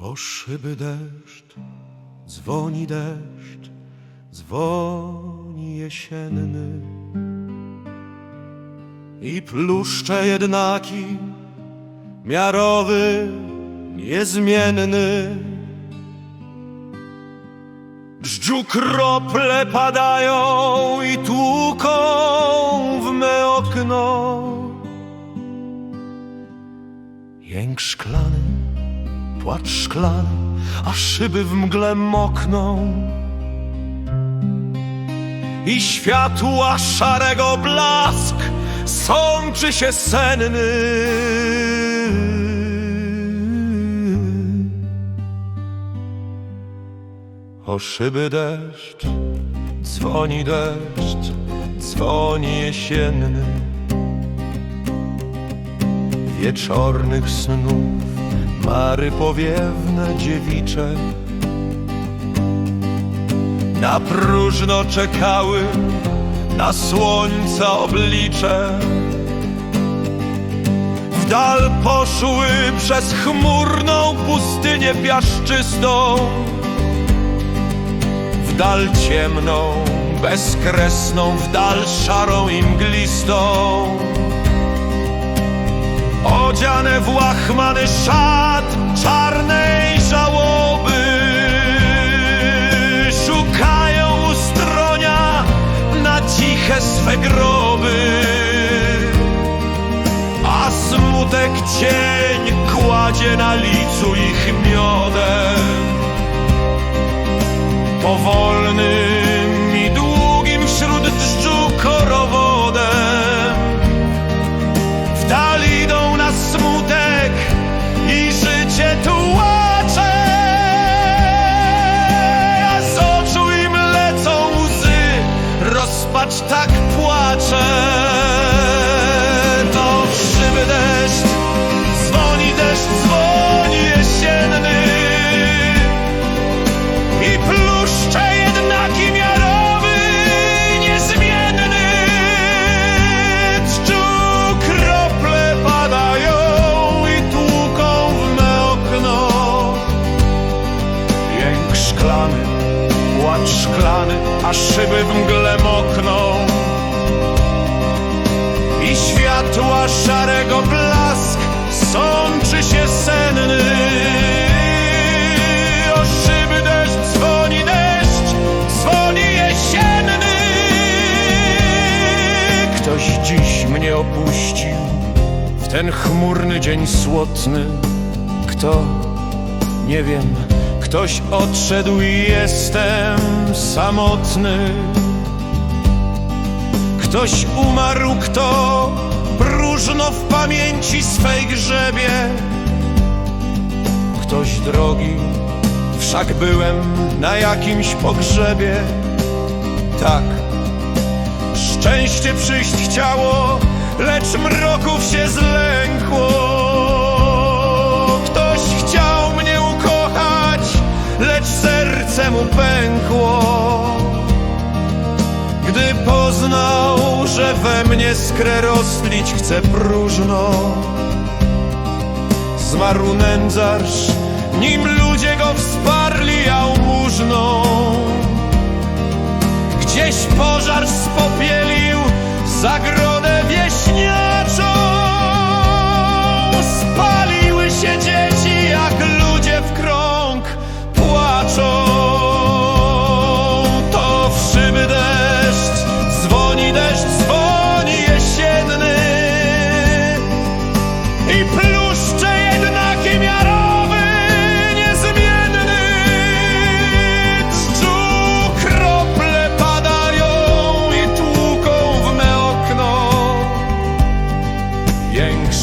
O szyby deszcz, dzwoni deszcz, dzwoni jesienny. I pluszcze jednaki, miarowy, niezmienny. Dżdżu krople padają i tłuką w me okno. Jęk szklany, płacz szklany, a szyby w mgle mokną. I światła szarego blask sączy się senny. O szyby deszcz, dzwoni deszcz, dzwoni jesienny. Wieczornych snów, mary powiewne dziewicze. Na próżno czekały na słońca oblicze. W dal poszły przez chmurną pustynię piaszczystą w dal ciemną, bezkresną, w dal szarą i mglistą. Odziane w łachmany szat czarnej żałoby, szukają ustronia na ciche swe groby. A smutek cień kładzie na licu ich miodem powolnym a szyby w mgle mokną I światła szarego blask sączy się senny o szyby deszcz, dzwoni deszcz, dzwoni jesienny. Ktoś dziś mnie opuścił w ten chmurny dzień słotny. Kto? Nie wiem. Ktoś odszedł i jestem samotny. Ktoś umarł, kto próżno w pamięci swej grzebie. Ktoś drogi, Wszak byłem na jakimś pogrzebie Tak Szczęście przyjść chciało Lecz mroków się zlękło mu pękło Gdy poznał, że we mnie skrę roztlić chce próżno Zmarł nędzarz, nim ludzie go wsparli jałmużną. Gdzieś pożar spopielił zagrodę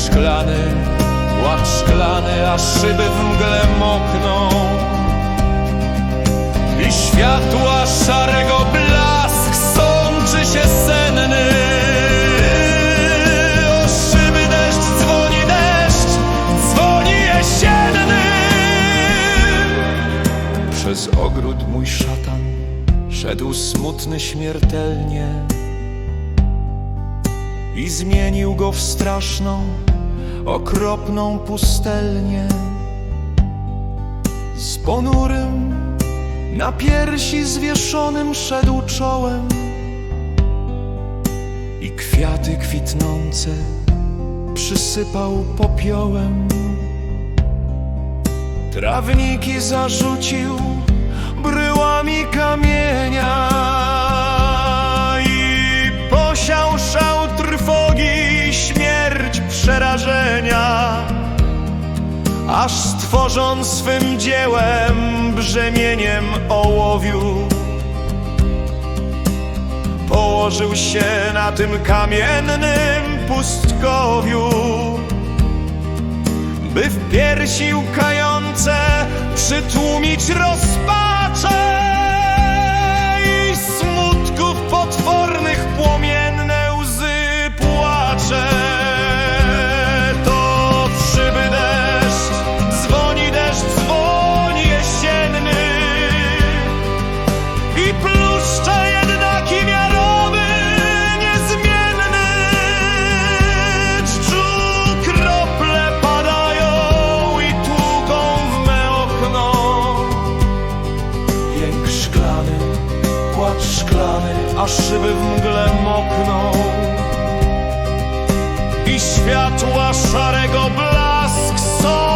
szklany, płacz szklany, a szyby w mgle mokną. I światła szarego blask sączy się senny. O szyby deszcz, dzwoni deszcz, dzwoni jesienny. Przez ogród mój szatan Szedł smutny śmiertelnie i zmienił go w straszną, okropną pustelnię. Z ponurym, na piersi zwieszonym szedł czołem i kwiaty kwitnące przysypał popiołem. Trawniki zarzucił bryłami kamienia aż stworząc swym dziełem brzemieniem ołowiu. Położył się na tym kamiennym pustkowiu by w piersi łkające przytłumić rozpacze tła szarego blask są.